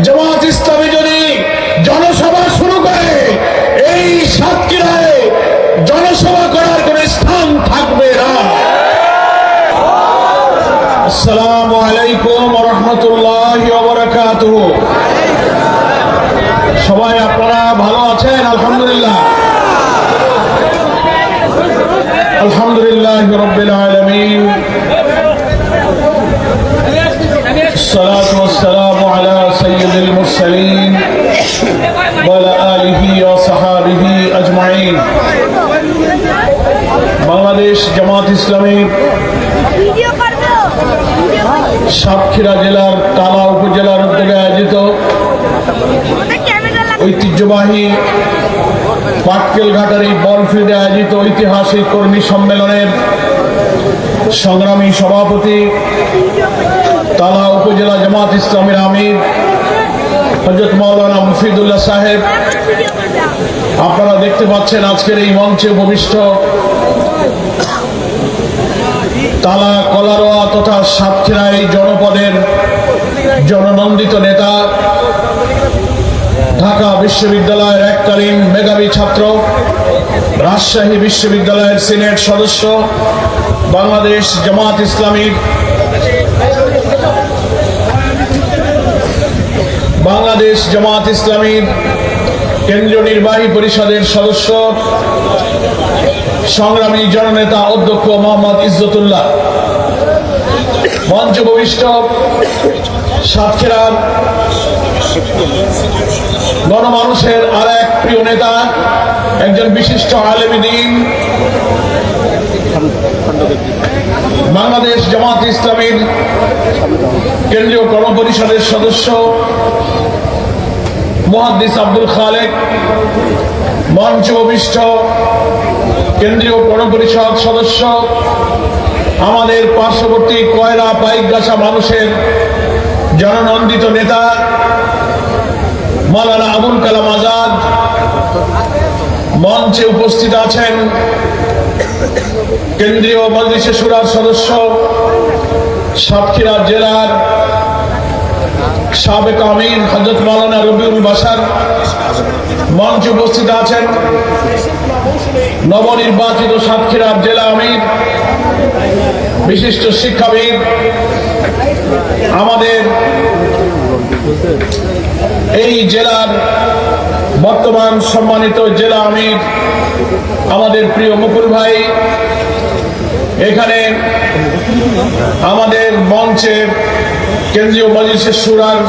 জামাত ইসলামী যদি জনসভা শুরু করে, এই সাতক্ষীরায় জনসভা করার কোন স্থান থাকবে না। আসসালামু আলাইকুম রহমতুল্লাহ সবাই আপনারা ভালো আছেন? আলহামদুলিল্লাহ। আলহামদুলিল্লাহ রব্বিল আলামিন। বাংলাদেশ জামাত ইসলামী সাতক্ষীরা জেলার তালা উপজেলার উদ্যোগে আয়োজিত ঐতিহ্যবাহী পাটকেলঘাটার এই বলফিল্ডে আয়োজিত ঐতিহাসিক কর্মী সম্মেলনের সংগ্রামী সভাপতি তালা উপজেলা জামাত ইসলামের আমির হজরত মাওলানা মুফিদুল্লাহ সাহেব, আপনারা দেখতে পাচ্ছেন আজকের এই মঞ্চে উপবিষ্ট তালা, কলারোয়া তথা সাতক্ষীরা এই জনপদের জননন্দিত নেতা, ঢাকা বিশ্ববিদ্যালয়ের এককালীন মেধাবী ছাত্র, রাজশাহী বিশ্ববিদ্যালয়ের সিনেট সদস্য, বাংলাদেশ জামাত ইসলামীর বাংলাদেশ জামাত ইসলামীর কেন্দ্রীয় নির্বাহী পরিষদের সদস্য, সংগ্রামী জননেতা অধ্যক্ষ মোহাম্মদ ইজ্জতুল্লাহ, মঞ্চ ভবিষ্ঠ সাতক্ষীরার গণমানুষের আর এক প্রিয় নেতা, একজন বিশিষ্ট আলেমী দিন বাংলাদেশ জামাত ইসলামীর কেন্দ্রীয় কর্মপরিষদের সদস্য মহাদ্দিস আব্দুল খালেক, মঞ্চ অভিষ্ট, কেন্দ্রীয় গণপরিষদ সদস্য, আমাদের পার্শ্ববর্তী কয়রা পাইকগাছা মানুষের জননন্দিত নেতা মালানা আবুল কালাম আজাদ, মঞ্চে উপস্থিত আছেন কেন্দ্রীয় মজলিসে সুরার সদস্য, সাতক্ষীরা জেলার সাবেক আমির হজরত মালানা রবিউল বাসার মঞ্চে উপস্থিত আছেন। নবনির্বাচিত সাতক্ষীরার জেলা আমির, বিশিষ্ট শিক্ষাবিদ, আমাদের এই জেলার বর্তমান সম্মানিত জেলা আমির আমাদের প্রিয় মুকুল ভাই, এখানে আমাদের মঞ্চে কেন্দ্রীয় মজলিসের সুরার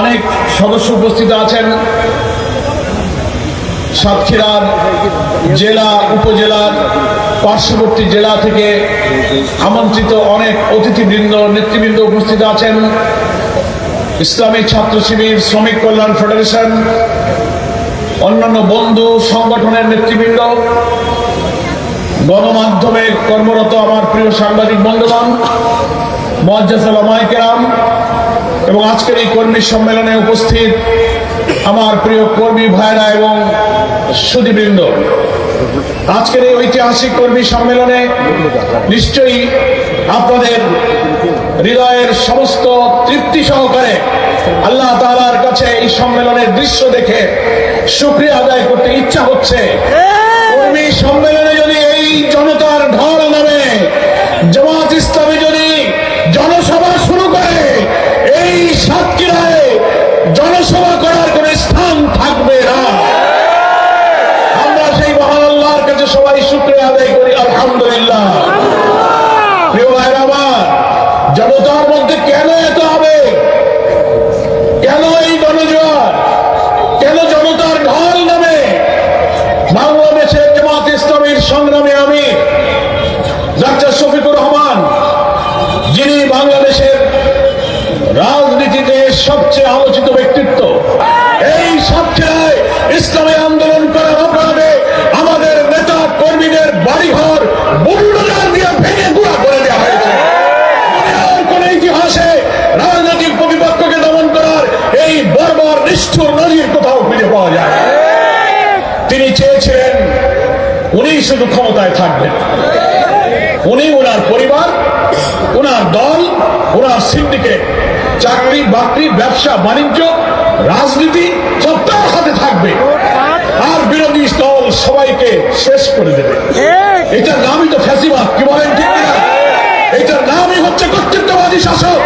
অনেক সদস্য উপস্থিত আছেন। সাতক্ষীরার জেলা, উপজেলার পার্শ্ববর্তী জেলা থেকে আমন্ত্রিত অনেক অতিথিবৃন্দ, নেতৃবৃন্দ উপস্থিত আছেন। ইসলামী ছাত্র শিবির শ্রমিক কল্যাণ ফেডারেশন অন্যান্য বন্ধু সংগঠনের নেতৃবৃন্দ গণমাধ্যমে কর্মরত আমার প্রিয় সাংবাদিক বন্ধুগণ মজ্জাসালামাইকেরাম এবং আজকের এই কর্মী সম্মেলনে উপস্থিত আমার প্রিয় কর্মী ভাইরা এবং সুদীবৃন্দ। আজকের এই ঐতিহাসিক কর্মী সম্মেলনে নিশ্চয়ই আপনাদের হৃদয়ের সমস্ত তৃপ্তি সহকারে আল্লাহ তালার কাছে এই সম্মেলনের দৃশ্য দেখে সুক্রিয়া আদায় করতে ইচ্ছা হচ্ছে কর্মী সম্মেলনে যদি এই জনতার ঢল নামে জামাত ইসলামী যদি জনসভা শুরু করে এই সাতক্ষীরায় জনসভা করার কোন স্থান থাকবে না আমরা সেই মহান আল্লাহর কাছে সবাই শুক্রিয়া আদায় করি আলহামদুলিল্লাহ প্রিয় ভাইরা আমার জনতার মধ্যে কেন এত হবে কেন এই গণজোয়ার কেন জনতার ঢল নামে? বাংলাদেশের জামাত ইসলামের সংগ্রামে আমি শুধু ক্ষমতায় থাকবেন উনি ওনার পরিবার, ওনার দল, ওনার সিন্ডিকেট চাকরি, বাকরি, ব্যবসা, বাণিজ্য, রাজনীতি, সব তার হাতে থাকবে। আর বিরোধী দল সবাইকে শেষ করে দেবে। এটার নামই তো ফ্যাসিবাদ, কি বলেন এটার নামই হচ্ছে কর্তৃত্ববাদী শাসক।